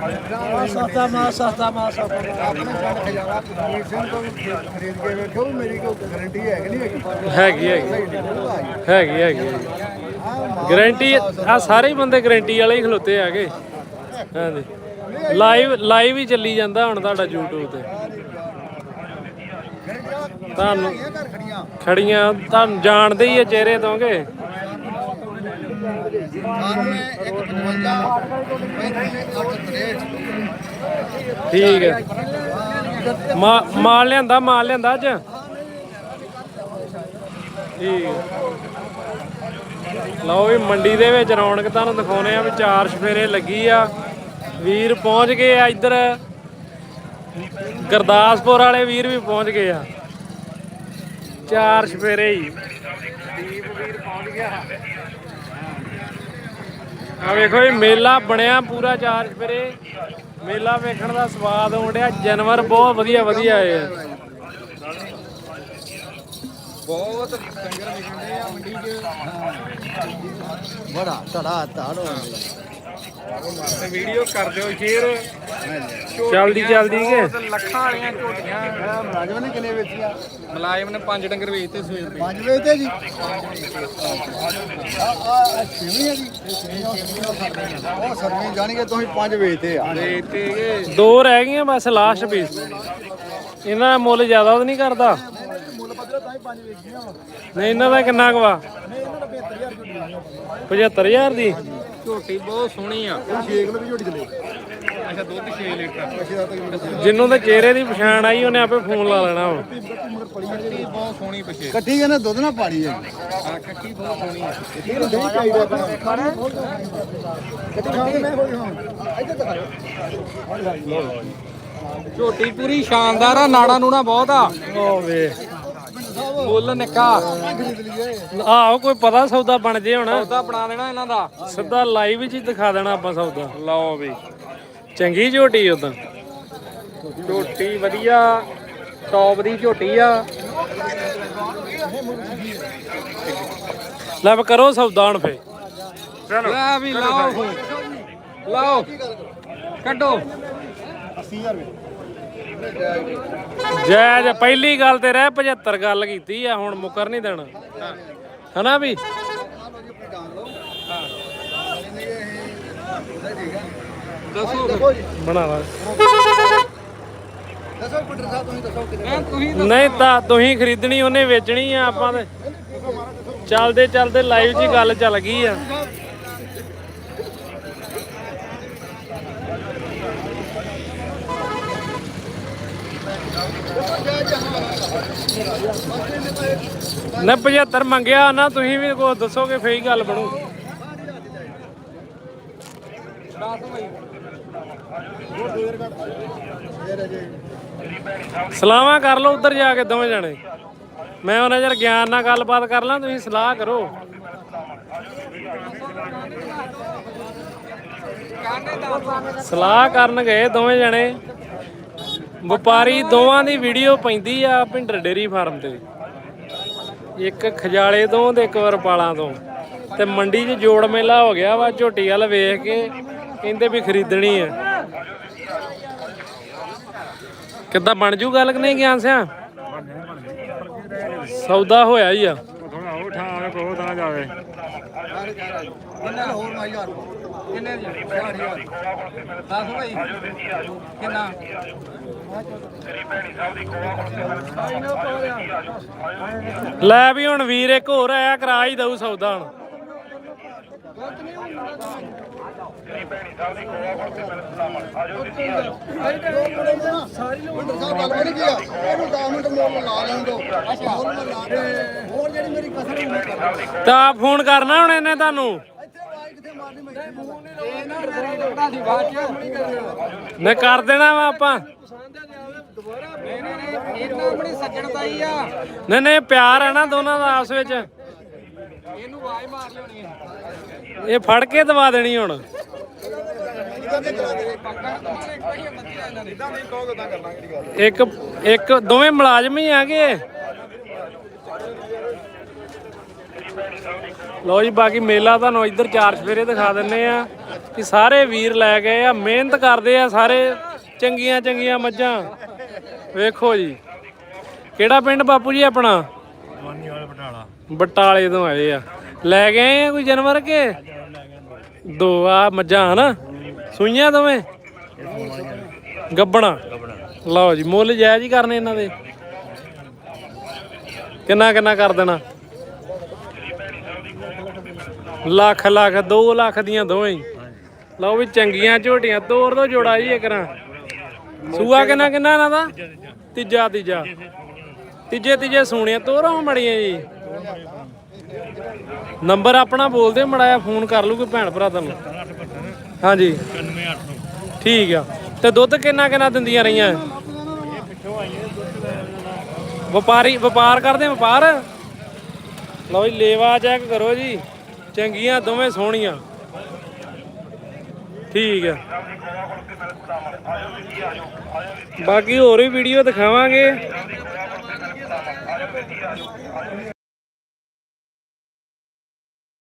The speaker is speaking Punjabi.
ਸਸਤਾ ਮਾ ਸਸਤਾ ਮਾ ਸਸਤਾ ਆਪਣੇ ਛੱਡ ਕੇ ਜਾਣਾ ਸਿੰਘ ਤੋਂ ਖਰੀਦ ਕੇ ਵੇਖੋ ਮੇਰੀ ਕੋਈ ਗਾਰੰਟੀ ਹੈ ਕਿ ਨਹੀਂ ਹੈਗੀ ਹੈਗੀ। ਹੈਗੀ ਹੈਗੀ। ਹੈਗੀ ਗਾਰੰਟੀ ਆ ਸਾਰੇ ਹੀ ਬੰਦੇ ਗਾਰੰਟੀ ਵਾਲੇ ਹੀ ਖਲੋਤੇ ਹੈਗੇ। ਹਾਂਜੀ। ਲਾਈਵ ਲਾਈਵ ਹੀ ਚੱਲੀ ਜਾਂਦਾ ਹੁਣ ਤੁਹਾਡਾ YouTube ਤੇ। ਤੁਹਾਨੂੰ ਖੜੀਆਂ। ਤੁਹਾਨੂੰ ਜਾਣਦੇ ਹੀ ਆ ਚਿਹਰੇ ਤੋਂਗੇ ਠੀਕ ਹੈ। ਮਾਲ ਲਿਆਂਦਾ ਮਾਲ ਲਿਆਂਦਾ ਅੱਜ? ਠੀਕ ਲਓ ਵੀ ਮੰਡੀ ਦੇ ਵਿੱਚ ਰੌਣਕ ਤੁਹਾਨੂੰ ਦਿਖਾਉਨੇ ਆ ਵੀ ਚਾਰ ਸਫੇਰੇ ਲੱਗੀ ਆ। ਵੀਰ ਪਹੁੰਚ ਗਏ ਆ ਇੱਧਰ। ਗੁਰਦਾਸਪੁਰ ਵਾਲੇ ਵੀਰ ਵੀ ਪਹੁੰਚ ਗਏ ਆ। ਚਾਰ ਸਫੇਰੇ ਹੀ। ਆ ਵੇਖੋ ਇਹ ਮੇਲਾ ਬਣਿਆ ਪੂਰਾ ਚਾਰ ਸਫੇਰੇ ਮੇਲਾ ਵੇਖਣ ਦਾ ਸਵਾਦ ਆਉਣ ਡਿਆ, ਜਾਨਵਰ ਬਹੁਤ ਵਧੀਆ ਵਧੀਆ ਆਏ ਆ ਬਹੁਤ ਡੰਗਰ ਵਿਕਣਦੇ ਆ ਮੰਡੀ 'ਚ। ਬੜਾ ਧੜਾ ਧੜ ਵੀਡੀਓ ਕਰ ਦਿਓ ਸ਼ੇਅਰ ਚਲਦੀ ਚਲਦੀ ਕੇ? ਲੱਖਾਂ ਵਾਲੀਆਂ ਝੋਟੀਆਂ ਮੁਲਾਜ਼ਮ ਨੇ ਕਿੰਨੇ ਵੇਚੀਆਂ? ਮਲਾਇਮ ਨੇ ਪੰਜ ਡੰਗਰ ਵੇਚਤੇ ਸਵੇਰ ਦੇ। ਪੰਜ ਵੇਚਦੇ ਜੀ? ਆ ਆ ਛੇਵੀਂ ਆ ਜੀ। ਉਹ ਸਰਦੀਆਂ ਜਾਣਗੇ ਤੁਸੀਂ ਪੰਜ ਵੇਚਦੇ ਆ। ਵੇਚਤੇ ਦੋ ਰਹਿ ਗਈਆਂ ਬਸ ਲਾਸਟ ਪੀਸ ਇਹਨਾਂ ਦਾ ਮੁੱਲ ਜ਼ਿਆਦਾ ਤਾਂ ਨਹੀਂ ਕਰਦਾ। ਮੁੱਲ ਪੱਧਰ ਤਾਂ ਹੀ ਪੰਜ ਵੇਚੀਆਂ ਨਹੀਂ ਇਹਨਾਂ ਦਾ ਕਿੰਨਾ ਕੁ ਵਾ? ਨਹੀਂ ਇਹਨਾਂ ਦਾ 75000 75000 ਰੁਪਏ ਦੀ? ਝੋਟੀ ਬਹੁਤ ਸੋਹਣੀ ਆ। 6 ਕਿਲੋ ਦੀ ਝੋਟੀ ਚਲੇ। ਅੱਛਾ ਦੁੱਧ 6 ਲੀਟਰ। ਅੱਛੇ ਦਾ ਜਿੰਨੂੰ ਤੇ ਚਿਹਰੇ ਦੀ ਪਛਾਣ ਆਈ ਉਹਨੇ ਆਪੇ ਫੋਨ ਲਾ ਲੈਣਾ ਵਾ। ਮਗਰ ਪੜੀ ਹੈ ਝੋਟੀ ਬਹੁਤ ਸੋਹਣੀ ਪਿਛੇ। ਕੱਟੀ ਕਹਿੰਦੇ ਦੁੱਧ ਨਾ ਪਾੜੀ ਹੈ ਆ ਕੱਟੀ ਬਹੁਤ ਸੋਹਣੀ ਆ। ਇਹ ਦਹੀਂ ਚਾਹੀਦਾ ਤਾਂ ਕੱਟੀ ਖਾਣ ਮੈਂ ਹੋਈ ਹਾਂ ਇੱਧਰ ਦਿਖਾਓ ਝੋਟੀ ਪੂਰੀ ਸ਼ਾਨਦਾਰ ਆ ਨਾੜਾ ਨੂਣਾ ਬਹੁਤ ਆ। ਉਹ ਵੇ ਮੁੱਲ ਨਿੱਕਾ। ਆਹੋ ਕੋਈ ਪਤਾ ਸੌਦਾ ਬਣ ਜੇ ਹੁਣ। ਸੌਦਾ ਬਣਾ ਦੇਣਾ ਇਹਨਾਂ ਦਾ। ਸਿੱਧਾ ਲਾਈਵ ਵਿੱਚ ਹੀ ਦਿਖਾ ਦੇਣਾ ਆਪਾਂ ਸੌਦਾ। ਲਓ ਵੀ। ਚੰਗੀ ਝੋਟੀ ਉਦਾਂ। ਝੋਟੀ ਵਧੀਆ। ਟੌਪ ਦੀ ਝੋਟੀ ਆ। ਲੈ ਵੀ ਕਰੋ ਸੌਦਾ ਹੁਣ ਫੇ ਲੈ ਵੀ ਲਾਓ। ਲਾਓ। ਕੱਢੋ। 80000 ਰੁਪਏ। ਜੈ ਜੈ ਪਹਿਲੀ ਗੱਲ ਤੇ ਰਹਿ 75 ਗੱਲ ਕੀਤੀ ਆ ਹੁਣ ਮੁਕਰ ਨਹੀਂ ਦੇਣਾ। ਹਨਾ ਵੀ? ਦੱਸੋ ਦੱਸੋ ਸਾਹਿਬ ਤੁਸੀਂ ਦੱਸੋ ਕਿੰਨੇ ਨਹੀਂ ਤਾਂ ਤੁਸੀਂ ਖਰੀਦਣੀ ਉਹਨੇ ਵੇਚਣੀ ਆ ਆਪਾਂ ਤੇ। ਚੱਲਦੇ ਚੱਲਦੇ ਲਾਈਵ 'ਚ ਗੱਲ ਚੱਲ ਗਈ ਆ। ਨਾ 75 ਮੰਗਿਆ ਨਾ ਤੁਸੀਂ ਵੀ ਕੋ ਦੱਸੋਗੇ, ਫੇਰ ਹੀ ਗੱਲ ਬਣੂ। ਸਲਾਹਾਂ ਕਰ ਲਓ ਉੱਧਰ ਜਾ ਕੇ ਦੋਵੇਂ ਜਣੇ। ਮੈਂ ਉਹਨਾਂ ਜਰ ਗਿਆਨ ਨਾਲ ਗੱਲਬਾਤ ਕਰ ਲਾਂ, ਤੁਸੀਂ ਸਲਾਹ ਕਰੋ। ਸਲਾਹ ਕਰਨ ਗਏ ਦੋਵੇਂ ਜਣੇ। ਵਪਾਰੀ ਦੋਵਾਂ ਦੀ ਵੀਡੀਓ ਪੈਂਦੀ ਆ ਭਿੰਡਰ ਡੇਰੀ ਫਾਰਮ ਤੇ। ਇੱਕ ਖਜਾਲੇ ਤੋਂ ਤੇ ਇੱਕ ਵਰਪਾਲਾਂ ਤੋਂ। ਤੇ ਮੰਡੀ 'ਚ ਜੋੜ ਮੇਲਾ ਹੋ ਗਿਆ ਵਾ, ਝੋਟੀ ਵਾਲ ਵੇਖ ਕੇ ਕਹਿੰਦੇ ਵੀ ਖਰੀਦਣੀ ਆ। ਕਿੱਦਾਂ ਬਣ ਜੂ ਗੱਲ ਕਿ ਨਹੀਂ ਗਿਆਨ ਸਿਆ? ਸੌਦਾ ਹੋਇਆ ਹੀ ਆ। ਥੋੜਾ ਹੋਰ ਠਾਵੇ ਕੋ ਤਾਂ ਜਾਵੇ। ਕਿੰਨਾ ਹੋਰ 9000 ਕਿੰਨੇ ਦੀ? 6000 ਦੱਸ ਭਾਈ। ਕਿੰਨਾ? ਲੈ ਵੀ ਹੁਣ ਵੀਰ ਇੱਕ ਹੋਰ ਆਇਆ ਕਰਾ ਹੀ ਦਊ ਸੌਦਾ ਹੁਣ। ਸਾਰੀ ਲੋਕ ਸਾਹਿਬ ਗੱਲ ਨਹੀਂ ਕੀਆ ਇਹਨੂੰ 10 ਮਿੰਟ ਮੋਲ ਲਾ ਲੈਣ ਦੋ ਅੱਛਾ ਹੋਰ ਲਾ ਦੇ ਹੋਰ ਜਿਹੜੀ ਮੇਰੀ ਕਸਰ ਨਹੀਂ ਕਰ ਤਾਂ ਫੋਨ ਕਰਨਾ ਹੁਣ ਇਹਨੇ ਤੁਹਾਨੂੰ? ਮੈਂ? ਕਰ ਦੇਣਾ ਵਾ ਆਪਾਂ। ਨਹੀਂ ਨਹੀਂ ਇਹਨਾਂ ਆਪਣੀ ਸੱਜਣ ਤਾਈ ਆ। ਨਹੀਂ ਨਹੀਂ ਪਿਆਰ ਹੈ ਨਾ ਦੋਨਾਂ ਦਾ ਆਪਸ ਵਿੱਚ। ਇਹਨੂੰ ਆਵਾਜ਼ ਮਾਰ ਲਿਆਉਣੀ ਹੈ। ਇਹ ਫੜ ਕੇ ਦਵਾ ਦੇਣੀ ਹੁਣ। ਇੱਕੋ ਇੱਕ ਦੋਵੇਂ ਮੁਲਾਜ਼ਮ ਹੀ ਆਗੇ ਲੋ ਜੀ ਬਾਕੀ ਮੇਲਾ ਤੁਹਾਨੂੰ ਇੱਧਰ ਚਾਰ ਸਫੇਰੇ ਦਿਖਾ ਦਿੰਨੇ ਆ ਕਿ ਸਾਰੇ ਵੀਰ ਲੈ ਗਏ ਆ ਮਿਹਨਤ ਕਰਦੇ ਆ ਸਾਰੇ ਚੰਗੀਆਂ ਚੰਗੀਆਂ ਮੱਝਾਂ। ਵੇਖੋ ਜੀ। ਕਿਹੜਾ ਪਿੰਡ ਬਾਪੂ ਜੀ ਆਪਣਾ? ਬਟਾਲੇ ਬਟਾਲੇ ਤੋਂ ਆਏ ਆ। ਲੈ ਗਏ ਆ ਕੋਈ ਜਾਨਵਰ ਕੇ? ਦੋ, ਆ ਮੱਝਾਂ ਹਨਾ ਸੂਈਆਂ ਦੋਵੇਂ? ਗੱਬਣਾ। ਲਓ ਜੀ, ਮੁੱਲ ਜਾਇਜ਼ ਹੀ ਕਰਨੇ ਇਹਨਾਂ ਦੇ। ਕਿੰਨਾ ਕਿੰਨਾ ਕਰ ਦੇਣਾ? ਲੱਖ ਲੱਖ 2 ਲੱਖ ਦੀਆਂ ਦੋਵੇਂ ਹੀ। ਲਓ ਵੀ ਚੰਗੀਆਂ ਝੋਟੀਆਂ, ਤੋਰ ਦੋ ਜੋੜਾ ਜੀ ਇਕਰਾਂ ਸੂਆ ਕਿੰਨਾ ਕਿੰਨਾ ਇਹਨਾਂ ਦਾ? ਤੀਜਾ ਤੀਜਾ। ਤੀਜੇ ਤੀਜੇ ਸੋਹਣੀਆਂ ਤੋਰਾਂ ਮੜੀਆਂ ਜੀ। ਨੰਬਰ ਆਪਣਾ ਬੋਲਦੇ ਮੜਾਇਆ ਫੋਨ ਕਰ ਲੂ ਕੋਈ ਭੈਣ ਭਰਾ ਤੁਹਾਨੂੰ। ਹਾਂਜੀ। ਠੀਕ ਆ। ਤੇ ਦੁੱਧ ਕਿੰਨਾ ਕਿੰਨਾ ਦਿੰਦੀਆਂ ਰਹੀਆਂ? ਵਪਾਰੀ, ਵਪਾਰ ਕਰਦੇ ਵਪਾਰ? ਲਓ ਜੀ, ਲੇਵਾ ਚੈੱਕ ਕਰੋ ਜੀ। ਚੰਗੀਆਂ, ਦੋਵੇਂ ਸੋਹਣੀਆਂ। ਠੀਕ ਆ। ਬਾਕੀ ਹੋਰ ਵੀ ਵੀਡੀਓ ਦਿਖਾਵਾਂਗੇ।